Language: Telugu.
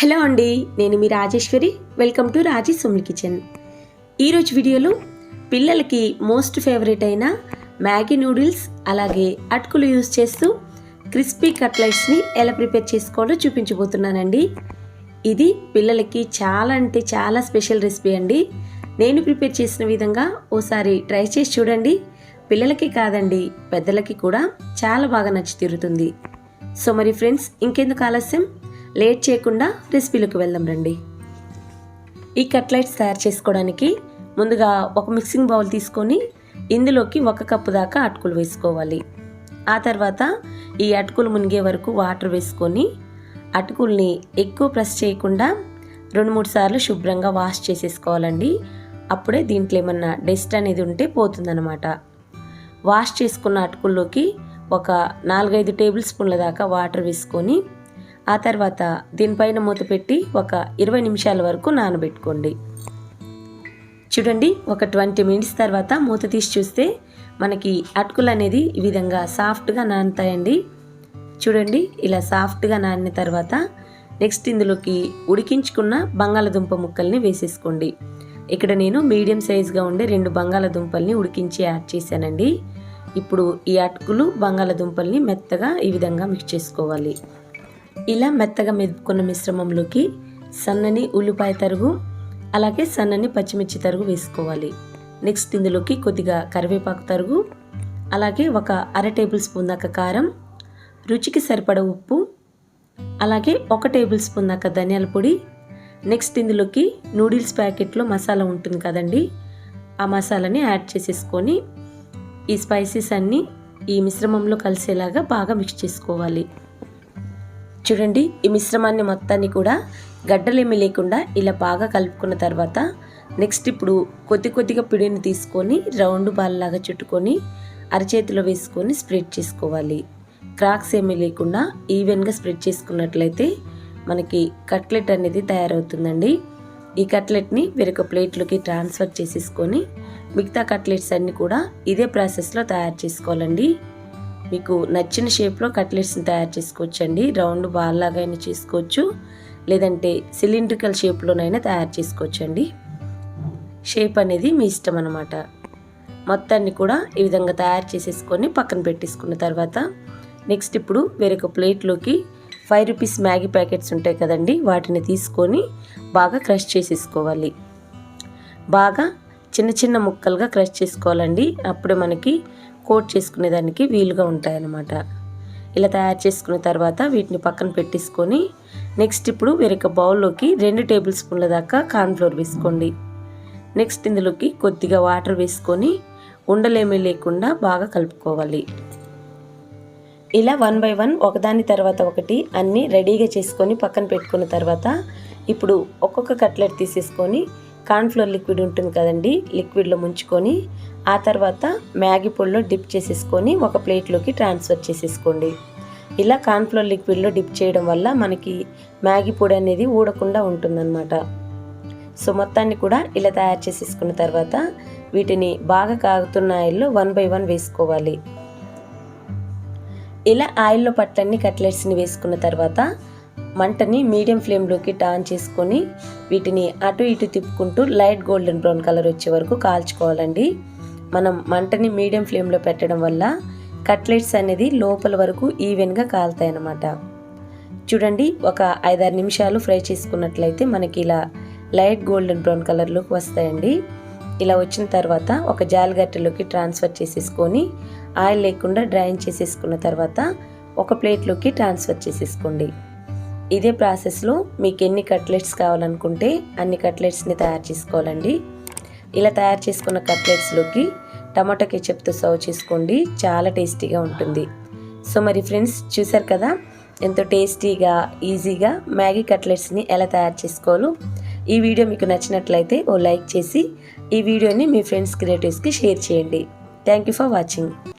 హలో అండి నేను మీ Rajeshwari. Welcome to Raji సుమ్లి kitchen. ఈరోజు వీడియోలో పిల్లలకి మోస్ట్ ఫేవరెట్ అయిన మ్యాగీ నూడిల్స్ అలాగే అటుకులు యూజ్ చేస్తూ క్రిస్పీ కట్లెట్స్ని ఎలా ప్రిపేర్ చేసుకోవాలో చూపించబోతున్నానండి. ఇది పిల్లలకి చాలా అంటే చాలా స్పెషల్ రెసిపీ అండి. నేను ప్రిపేర్ చేసిన విధంగా ఓసారి ట్రై చేసి చూడండి. పిల్లలకి కాదండి పెద్దలకి కూడా చాలా బాగా నచ్చి తీరుతుంది. సో మరి ఫ్రెండ్స్ ఇంకెందుకు ఆలస్యం? లేట్ చేయకుండా రెసిపీలోకి వెళ్దాం రండి. ఈ కట్లెట్స్ తయారు చేసుకోవడానికి ముందుగా ఒక మిక్సింగ్ బౌల్ తీసుకొని ఇందులోకి ఒక కప్పు దాకా అటుకులు వేసుకోవాలి. ఆ తర్వాత ఈ అటుకులు మునిగే వరకు వాటర్ వేసుకొని అటుకుల్ని ఎక్కువ ప్రెస్ చేయకుండా రెండు మూడు సార్లు శుభ్రంగా వాష్ చేసేసుకోవాలండి. అప్పుడే దీంట్లో ఏమన్నా డస్ట్ అనేది ఉంటే పోతుందన్నమాట. వాష్ చేసుకున్న అటుకుల్లోకి ఒక నాలుగైదు టేబుల్ స్పూన్ల దాకా వాటర్ వేసుకొని ఆ తర్వాత దీనిపైన మూత పెట్టి ఒక ఇరవై నిమిషాల వరకు నానబెట్టుకోండి. చూడండి ఒక ట్వంటీ మినిట్స్ తర్వాత మూత తీసి చూస్తే మనకి అటుకులు అనేది ఈ విధంగా సాఫ్ట్గా నానుతాయండి. చూడండి ఇలా సాఫ్ట్గా నానిన తర్వాత నెక్స్ట్ ఇందులోకి ఉడికించుకున్న బంగాళదుంప ముక్కల్ని వేసేసుకోండి. ఇక్కడ నేను మీడియం సైజ్గా ఉండే రెండు బంగాళదుంపల్ని ఉడికించి యాడ్ చేశానండి. ఇప్పుడు ఈ అటుకులు బంగాళదుంపల్ని మెత్తగా ఈ విధంగా మిక్స్ చేసుకోవాలి. ఇలా మెత్తగా మెదుపుకున్న మిశ్రమంలోకి సన్నని ఉల్లిపాయ తరుగు అలాగే సన్నని పచ్చిమిర్చి తరుగు వేసుకోవాలి. నెక్స్ట్ ఇందులోకి కొద్దిగా కరివేపాకు తరుగు అలాగే ఒక అర టేబుల్ స్పూన్ దాకా కారం రుచికి సరిపడ ఉప్పు అలాగే ఒక టేబుల్ స్పూన్ దాకా ధనియాల పొడి. నెక్స్ట్ ఇందులోకి నూడిల్స్ ప్యాకెట్లో మసాలా ఉంటుంది కదండి ఆ మసాలాని యాడ్ చేసేసుకొని ఈ స్పైసెస్ అన్నీ ఈ మిశ్రమంలో కలిసేలాగా బాగా మిక్స్ చేసుకోవాలి. చూడండి ఈ మిశ్రమాన్ని మొత్తాన్ని కూడా గడ్డలేమి లేకుండా ఇలా బాగా కలుపుకున్న తర్వాత నెక్స్ట్ ఇప్పుడు కొద్ది కొద్దిగా పిడిని తీసుకొని రౌండ్ బాల్ లాగా చుట్టుకొని అరచేతిలో వేసుకొని స్ప్రెడ్ చేసుకోవాలి. క్రాక్స్ ఏమీ లేకుండా ఈవెన్గా స్ప్రెడ్ చేసుకున్నట్లయితే మనకి కట్లెట్ అనేది తయారవుతుందండి. ఈ కట్లెట్ని వేరొక ప్లేట్లోకి ట్రాన్స్ఫర్ చేసేసుకొని మిగతా కట్లెట్స్ అన్నీ కూడా ఇదే ప్రాసెస్లో తయారు చేసుకోవాలండి. మీకు నచ్చిన షేప్లో కట్లెట్స్ని తయారు చేసుకోవచ్చండి. రౌండ్ బాల్ లాగా అయినా చేసుకోవచ్చు. లేదంటే సిలిండ్రికల్ షేప్లోనైనా తయారు చేసుకోవచ్చండి. షేప్ అనేది మీ ఇష్టం అనమాట మొత్తాన్ని కూడా ఈ విధంగా తయారు చేసేసుకొని పక్కన పెట్టేసుకున్న తర్వాత నెక్స్ట్ ఇప్పుడు వేరొక ప్లేట్లోకి ఫైవ్ రూపీస్ మ్యాగీ ప్యాకెట్స్ ఉంటాయి కదండి. వాటిని తీసుకొని బాగా క్రష్ చేసేసుకోవాలి. బాగా చిన్న చిన్న ముక్కలుగా క్రష్ చేసుకోవాలండి. అప్పుడే మనకి కోట్ చేసుకునేదానికి వీలుగా ఉంటాయన్నమాట. ఇలా తయారు చేసుకున్న తర్వాత వీటిని పక్కన పెట్టేసుకొని నెక్స్ట్ ఇప్పుడు వేరొక బౌల్లోకి రెండు టేబుల్ స్పూన్ల దాకా కార్న్ఫ్లోర్ వేసుకోండి. నెక్స్ట్ ఇందులోకి కొద్దిగా వాటర్ వేసుకొని ఉండలేమీ లేకుండా బాగా కలుపుకోవాలి. ఇలా వన్ బై వన్ ఒకదాని తర్వాత ఒకటి అన్నీ రెడీగా చేసుకొని పక్కన పెట్టుకున్న తర్వాత ఇప్పుడు ఒక్కొక్క కట్లెట్ తీసేసుకొని కార్న్ఫ్లోర్ లిక్విడ్ ఉంటుంది కదండి లిక్విడ్లో ముంచుకొని ఆ తర్వాత మ్యాగీ పొడిలో డిప్ చేసేసుకొని ఒక ప్లేట్లోకి ట్రాన్స్ఫర్ చేసేసుకోండి. ఇలా కార్న్ఫ్లోర్ లిక్విడ్లో డిప్ చేయడం వల్ల మనకి మ్యాగీ పొడి అనేది ఊడకుండా ఉంటుందన్నమాట. సో మొత్తాన్ని కూడా ఇలా తయారు చేసేసుకున్న తర్వాత వీటిని బాగా కాగుతున్న ఆయిల్లో వన్ బై వన్ వేసుకోవాలి. ఇలా ఆయిల్లో పట్టన్ని కట్లెట్స్ని వేసుకున్న తర్వాత మంటని మీడియం ఫ్లేమ్లోకి టాన్ చేసుకొని వీటిని అటు ఇటు తిప్పుకుంటూ లైట్ గోల్డెన్ బ్రౌన్ కలర్ వచ్చే వరకు కాల్చుకోవాలండి. మనం మంటని మీడియం ఫ్లేమ్లో పెట్టడం వల్ల కట్లెట్స్ అనేది లోపల వరకు ఈవెన్గా కాలుతాయి అన్నమాట చూడండి ఒక ఐదారు నిమిషాలు ఫ్రై చేసుకున్నట్లయితే మనకి ఇలా లైట్ గోల్డెన్ బ్రౌన్ కలర్లోకి వస్తాయండి. ఇలా వచ్చిన తర్వాత ఒక జాలిగట్టెలోకి ట్రాన్స్ఫర్ చేసేసుకొని ఆయిల్ లేకుండా డ్రైన్ చేసేసుకున్న తర్వాత ఒక ప్లేట్లోకి ట్రాన్స్ఫర్ చేసేసుకోండి. ఇదే ప్రాసెస్లో మీకు ఎన్ని కట్లెట్స్ కావాలనుకుంటే అన్ని కట్లెట్స్ని తయారు చేసుకోవాలండి. ఇలా తయారు చేసుకున్న కట్లెట్స్లోకి టమాటో కెచప్తో సర్వ్ చేసుకోండి. చాలా టేస్టీగా ఉంటుంది. సో మరి ఫ్రెండ్స్ చూసారు కదా? ఎంతో టేస్టీగా ఈజీగా మ్యాగీ కట్లెట్స్ని ఎలా తయారు చేసుకోవాలో. ఈ వీడియో మీకు నచ్చినట్లయితే ఓ లైక్ చేసి ఈ వీడియోని మీ ఫ్రెండ్స్ క్రియేటివ్స్కి షేర్ చేయండి. Thank you for watching.